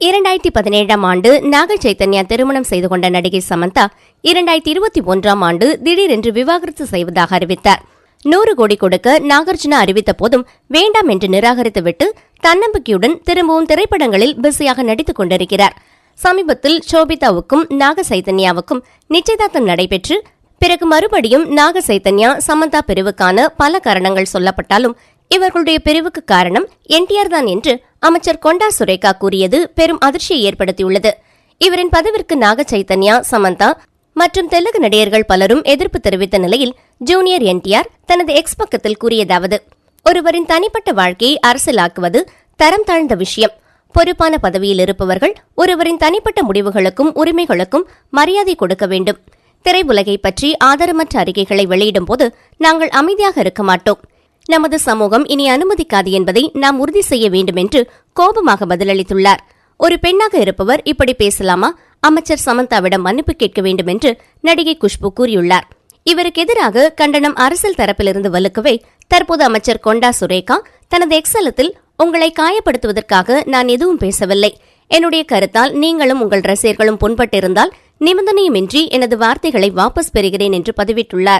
இரண்டாயிரத்தி பதினேழாம் ஆண்டு நாகல் சைத்தன்யா திருமணம் செய்து கொண்ட நடிகை சமந்தா இரண்டாயிரத்தி இருபத்தி ஒன்றாம் ஆண்டு திடீரென்று விவாகரத்து செய்வதாக அறிவித்தார். நூறு கோடி கொடுக்க நாகார்ஜுனா அறிவித்த போதும் வேண்டாம் என்று நிராகரித்துவிட்டு தன்னம்பிக்கையுடன் திரும்பவும் திரைப்படங்களில் பிஸியாக நடித்துக் கொண்டிருக்கிறார். சமீபத்தில் சோபிதாவுக்கும் நாக சைத்தன்யாவுக்கும் நிச்சயதார்த்தம் நடைபெற்று பிறகு மறுபடியும் நாக சைத்தன்யா சமந்தா பிரிவுக்கான பல காரணங்கள் சொல்லப்பட்டாலும் இவர்களுடைய பிரிவுக்கு காரணம் என்டிஆர் தான் என்று அமைச்சர் கொண்டா சுரேகா கூறியது பெரும் அதிர்ச்சியை ஏற்படுத்தியுள்ளது. இவரின் பதவிற்கு நாக சைத்தன்யா சமந்தா மற்றும் தெலுங்கு நடிகர்கள் பலரும் எதிர்ப்பு தெரிவித்த நிலையில் ஜூனியர் என்டிஆர் தனது எக்ஸ் பக்கத்தில் கூறியதாவது ஒருவரின் தனிப்பட்ட வாழ்க்கையை அரசியலாக்குவது தரம் தாழ்ந்த விஷயம். பொறுப்பான பதவியில் இருப்பவர்கள் ஒருவரின் தனிப்பட்ட முடிவுகளுக்கும் உரிமைகளுக்கும் மரியாதை கொடுக்க வேண்டும். திரையுலகை பற்றி ஆதாரமற்ற அறிக்கைகளை வெளியிடும் போது நாங்கள் அமைதியாக இருக்க மாட்டோம். நமது சமூகம் இனி அனுமதிக்காது என்பதை நாம் உறுதி செய்ய வேண்டும் என்று கோபமாக பதிலளித்துள்ளார். ஒரு பெண்ணாக இருப்பவர் இப்படி பேசலாமா? அமைச்சர் சமந்தாவிடம் மன்னிப்பு கேட்க வேண்டும் என்று நடிகை குஷ்பு கூறியுள்ளார். இவருக்கு எதிராக கண்டனம் அரசியல் தரப்பிலிருந்து வலுக்கவே தற்போது அமைச்சர் கொண்டா சுரேகா தனது எக்ஸலத்தில் உங்களை காயப்படுத்துவதற்காக நான் எதுவும் பேசவில்லை. என்னுடைய கருத்தால் நீங்களும் உங்கள் ரசிகர்களும் புண்பட்டிருந்தால் நிபந்தனையுமின்றி எனது வார்த்தைகளை வாபஸ் பெறுகிறேன் என்று பதிவிட்டுள்ளார்.